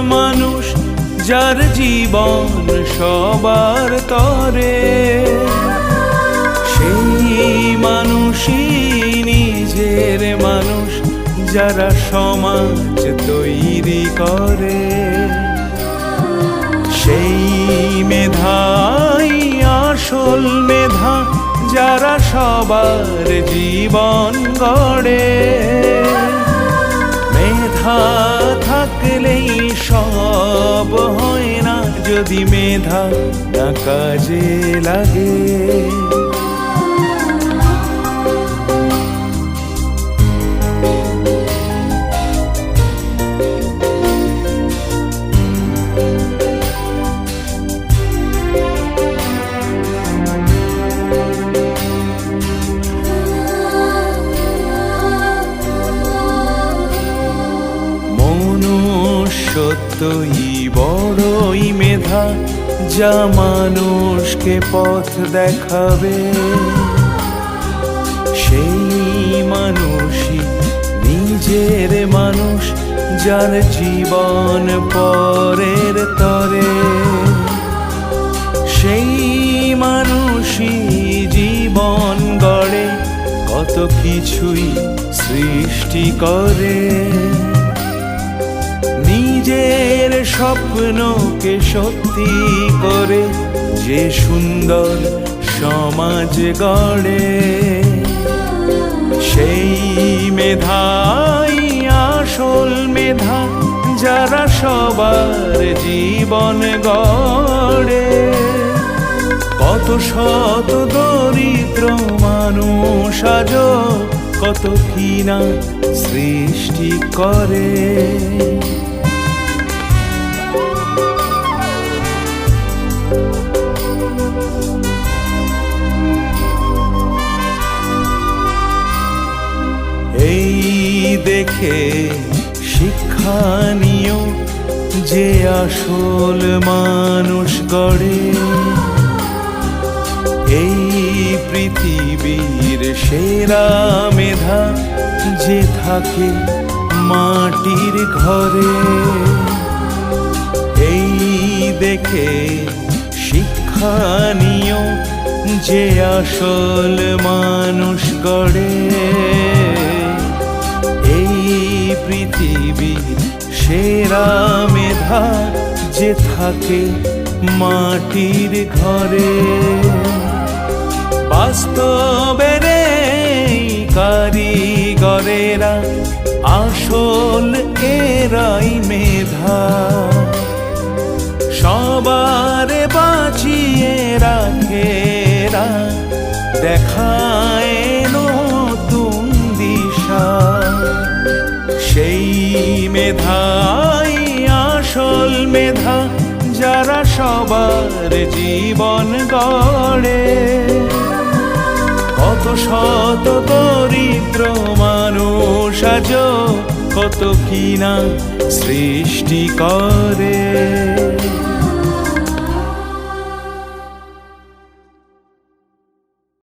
মানুষ, যার জীবন সবার তরে। সেই মানুষই নিজের মানুষ, যারা সমাজ তৈরি করে। সেই মেধাই আসল মেধা, যারা সবার জীবন গড়ে। মেধা থাকলেই সব হয় না যদি মেধা না কাজে লাগে। মনুষ্যত্বই বড়ই মেধা, যা মানুষকে পথ দেখাবে। সেই মানুষই নিজের মানুষ, যার জীবন পরের তরে। সেই মানুষই জীবন গড়ে, কত কিছুই সৃষ্টি করে। নিজের স্বপ্নকে সত্যি করে যে সুন্দর সমাজ গড়ে, সেই মেধাই আসল মেধা যারা সবার জীবন গড়ে। কত শত দরিদ্র মানুষ আজ কত কিনা সৃষ্টি করে। দেখে শিক্ষা নিও যে আসল মানুষ গড়ে। এই পৃথিবীর সেরা মেধা যে থাকে মাটির ঘরে। এই দেখে শিক্ষা নিও যে আসল মানুষ গড়ে। পৃথিবীর সেরা মেধা যে থাকে মাটির ঘরে। বাস্তবের কারিগরেরা আসল এরাই মেধা। সবার বাঁচিয়ে রাখেরা দেখায় মেধাই আসল মেধা যারা সবার জীবন গড়ে। কত শত দরিদ্র মানুষ আজ কত কিনা সৃষ্টি করে।